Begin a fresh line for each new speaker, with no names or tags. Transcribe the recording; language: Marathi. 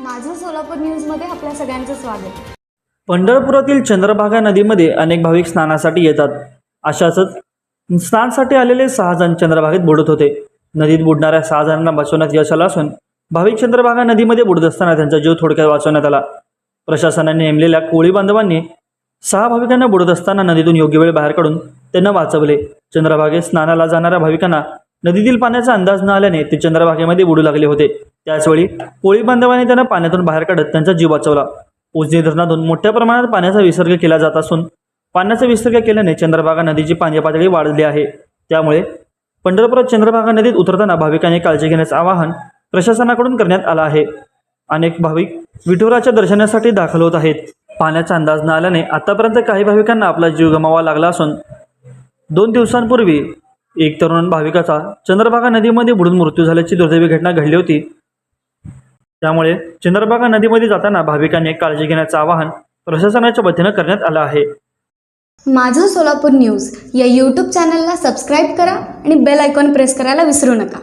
माझं सोलापूर न्यूजमध्ये आपल्या सगळ्यांचं स्वागत.
पंढरपुरातील चंद्रभागा नदीमध्ये अनेक भाविक स्नानासाठी येतात. अशाच स्नानासाठी आलेले सहा जण चंद्रभागेत बुडत होते. नदीत बुडणाऱ्या सहा जणांना वाचवण्यात यश आलं असून भाविक चंद्रभागा नदीमध्ये बुडत असताना त्यांचा जीव थोडक्यात वाचवण्यात आला. प्रशासनाने नेमलेल्या कोळी बांधवांनी सहा भाविकांना बुडत असताना नदीतून योग्य वेळ बाहेर काढून त्यांना वाचवले. चंद्रभागेत स्नानाला जाणाऱ्या भाविकांना नदीतील पाण्याचा अंदाज न आल्याने ते चंद्रभागेमध्ये बुडू लागले होते. त्याचवेळी कोळी बांधवांनी त्यांना पाण्यातून बाहेर काढत त्यांचा जीव वाचवला. उजनी धरणातून मोठ्या प्रमाणात पाण्याचा विसर्ग केला जात असून पाण्याचा विसर्ग केल्याने चंद्रभागा नदीची पाणी पातळी वाढली आहे. त्यामुळे पंढरपुरात चंद्रभागा नदीत उतरताना भाविकांनी काळजी घेण्याचं आवाहन प्रशासनाकडून करण्यात आलं आहे. अनेक भाविक विठुराच्या दर्शनासाठी दाखल होत आहेत. पाण्याचा अंदाज न आल्याने आतापर्यंत काही भाविकांना आपला जीव गमावा लागला असून दोन दिवसांपूर्वी एक तरुण भाविकाचा चंद्रभागा नदीमध्ये बुडून मृत्यू झाल्याची दुर्दैवी घटना घडली होती. त्यामुळे चंद्रभागा नदीमध्ये जाताना भाविकांनी काळजी घेण्याचं आवाहन प्रशासनाच्या वतीनं करण्यात आलं आहे.
माझं सोलापूर न्यूज या यूट्यूब चॅनलला सबस्क्राईब करा आणि बेल आयकॉन प्रेस करायला विसरू नका.